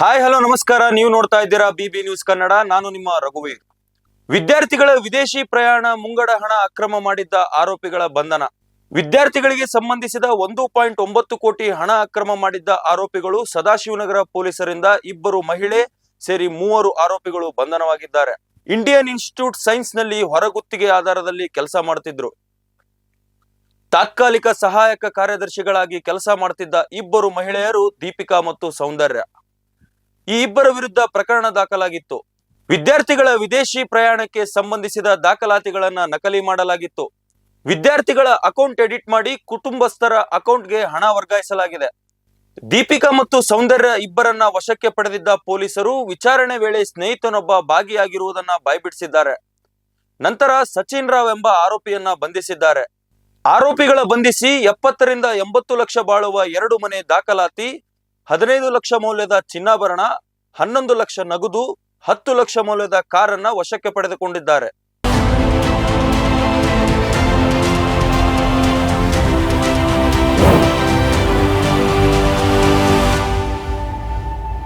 Hi, hello, ನಮಸ್ಕಾರ. ನೀವು ನೋಡ್ತಾ ಇದ್ದೀರಾ ಬಿಬಿ ನ್ಯೂಸ್ ಕನ್ನಡ. ನಾನು ನಿಮ್ಮ ರಘುವೀರ್. ವಿದ್ಯಾರ್ಥಿಗಳ ವಿದೇಶಿ ಪ್ರಯಾಣ ಮುಂಗಡ ಹಣ ಅಕ್ರಮ ಮಾಡಿದ್ದ ಆರೋಪಿಗಳ ಬಂಧನ. ವಿದ್ಯಾರ್ಥಿಗಳಿಗೆ ಸಂಬಂಧಿಸಿದ ಒಂದು ಪಾಯಿಂಟ್ ಒಂಬತ್ತು ಕೋಟಿ ಹಣ ಅಕ್ರಮ ಮಾಡಿದ್ದ ಆರೋಪಿಗಳು ಸದಾಶಿವನಗರ ಪೊಲೀಸರಿಂದ ಇಬ್ಬರು ಮಹಿಳೆ ಸೇರಿ ಮೂವರು ಆರೋಪಿಗಳು ಬಂಧನವಾಗಿದ್ದಾರೆ. ಇಂಡಿಯನ್ ಇನ್ಸ್ಟಿಟ್ಯೂಟ್ ಸೈನ್ಸ್ನಲ್ಲಿ ಹೊರಗುತ್ತಿಗೆ ಆಧಾರದಲ್ಲಿ ಕೆಲಸ ಮಾಡುತ್ತಿದ್ರು ತಾತ್ಕಾಲಿಕ ಸಹಾಯಕ ಕಾರ್ಯದರ್ಶಿಗಳಾಗಿ ಕೆಲಸ ಮಾಡ್ತಿದ್ದ ಇಬ್ಬರು ಮಹಿಳೆಯರು ದೀಪಿಕಾ ಮತ್ತು ಸೌಂದರ್ಯ. ಈ ಇಬ್ಬರ ವಿರುದ್ಧ ಪ್ರಕರಣ ದಾಖಲಾಗಿತ್ತು. ವಿದ್ಯಾರ್ಥಿಗಳ ವಿದೇಶಿ ಪ್ರಯಾಣಕ್ಕೆ ಸಂಬಂಧಿಸಿದ ದಾಖಲಾತಿಗಳನ್ನ ನಕಲಿ ಮಾಡಲಾಗಿತ್ತು. ವಿದ್ಯಾರ್ಥಿಗಳ ಅಕೌಂಟ್ ಎಡಿಟ್ ಮಾಡಿ ಕುಟುಂಬಸ್ಥರ ಅಕೌಂಟ್ಗೆ ಹಣ ವರ್ಗಾಯಿಸಲಾಗಿದೆ. ದೀಪಿಕಾ ಮತ್ತು ಸೌಂದರ್ಯ ಇಬ್ಬರನ್ನ ವಶಕ್ಕೆ ಪಡೆದಿದ್ದ ಪೊಲೀಸರು ವಿಚಾರಣೆ ವೇಳೆ ಸ್ನೇಹಿತನೊಬ್ಬ ಭಾಗಿಯಾಗಿರುವುದನ್ನ ಬಾಯ್ಬಿಡಿಸಿದ್ದಾರೆ. ನಂತರ ಸಚಿನ್ ರಾವ್ ಎಂಬ ಆರೋಪಿಯನ್ನ ಬಂಧಿಸಿದ್ದಾರೆ. ಆರೋಪಿಗಳ ಬಂಧಿಸಿ ಎಪ್ಪತ್ತರಿಂದ ಎಂಬತ್ತು ಲಕ್ಷ ಬಾಳುವ ಎರಡು ಮನೆ ದಾಖಲಾತಿ ಹದಿನೈದು ಲಕ್ಷ ಮೌಲ್ಯದ ಚಿನ್ನಾಭರಣ ಹನ್ನೊಂದು ಲಕ್ಷ ನಗದು ಹತ್ತು ಲಕ್ಷ ಮೌಲ್ಯದ ಕಾರನ್ನ ವಶಕ್ಕೆ ಪಡೆದುಕೊಂಡಿದ್ದಾರೆ.